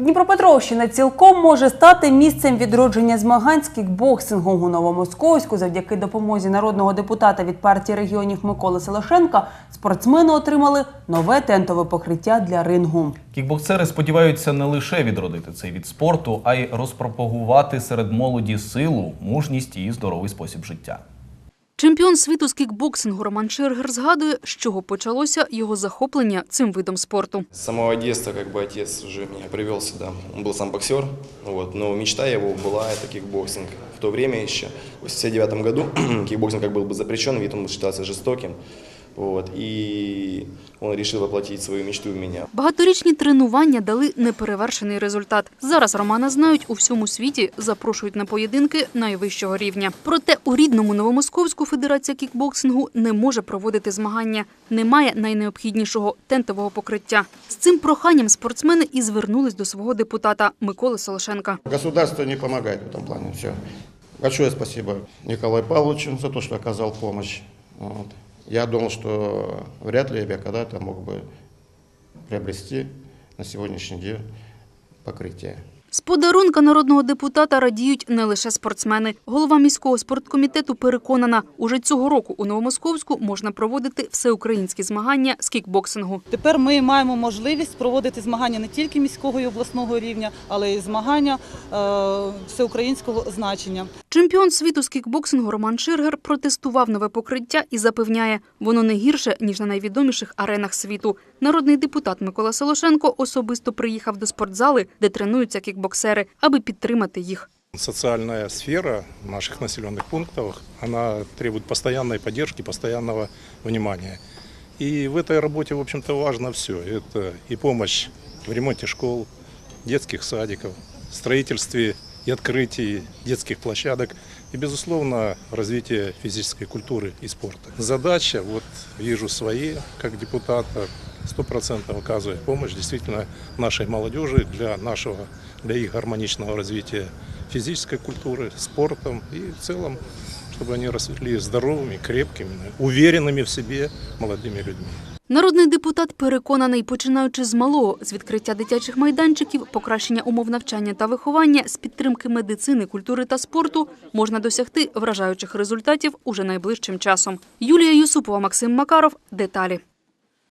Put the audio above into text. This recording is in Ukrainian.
Дніпропетровщина цілком може стати місцем відродження змагань з кікбоксингу у Новомосковську. Завдяки допомозі народного депутата від партії регіонів Миколи Селошенка спортсмени отримали нове тентове покриття для рингу. Кікбоксери сподіваються не лише відродити цей від спорту, а й розпропагувати серед молоді силу, мужність і здоровий спосіб життя. Чемпіон світу з кікбоксингу Роман Шергер згадує, з чого почалося його захоплення цим видом спорту. С самого детства как бы отец уже меня привел сюда. Он был сам боксер, вот, но мечта его была это кикбоксинг. В то время еще, в 1989 году, кикбоксинг как был бы запрещен, вид он считался жестоким. Вот, и он решил воплотить свою мечту в меня. Багаторічні тренування дали неперевершений результат. Зараз Романа знають у всьому світі, запрошують на поєдинки найвищого рівня. Проте у рідному Новомосковську Федерація кікбоксингу не може проводити змагання. Немає найнеобхіднішого тентового покриття. З цим проханням спортсмени і звернулись до свого депутата Миколи Солошенка. Государство не помогает в этом плане. Все. Большое спасибо Николаю Павловичу за то, что оказал помощь. Вот. Я думал, что вряд ли я когда-то мог бы приобрести на сегодняшний день покрытие. З подарунка народного депутата радіють не лише спортсмени. Голова міського спорткомітету переконана, уже цього року у Новомосковську можна проводити всеукраїнські змагання з кікбоксингу. Тепер ми маємо можливість проводити змагання не тільки міського і обласного рівня, але й змагання е, всеукраїнського значення. Чемпіон світу з кікбоксингу Роман Ширгер протестував нове покриття і запевняє, воно не гірше ніж на найвідоміших аренах світу. Народний депутат Микола Солошенко особисто приїхав до спортзали, де тренуються кікбоксери, аби підтримати їх. Социальная сфера наших населенных пунктов, она требует постоянной поддержки, постоянного внимания. И в этой работе, в общем-то, важно все. Это и помощь в ремонте школ, детских садиков, строительстве и открытии детских площадок и, безусловно, развитие физической культуры и спорта. Задача, вот вижу свои, как депутата, стопроцентно оказывает помощь действительно нашей молодежи для нашего, для их гармоничного развития физической культуры, спортом и в целом, чтобы они росли здоровыми, крепкими, уверенными в себе молодыми людьми. Народний депутат переконаний, починаючи з малого, з відкриття дитячих майданчиків, покращення умов навчання та виховання, з підтримки медицини, культури та спорту, можна досягти вражаючих результатів уже найближчим часом. Юлія Юсупова, Максим Макаров. Деталі.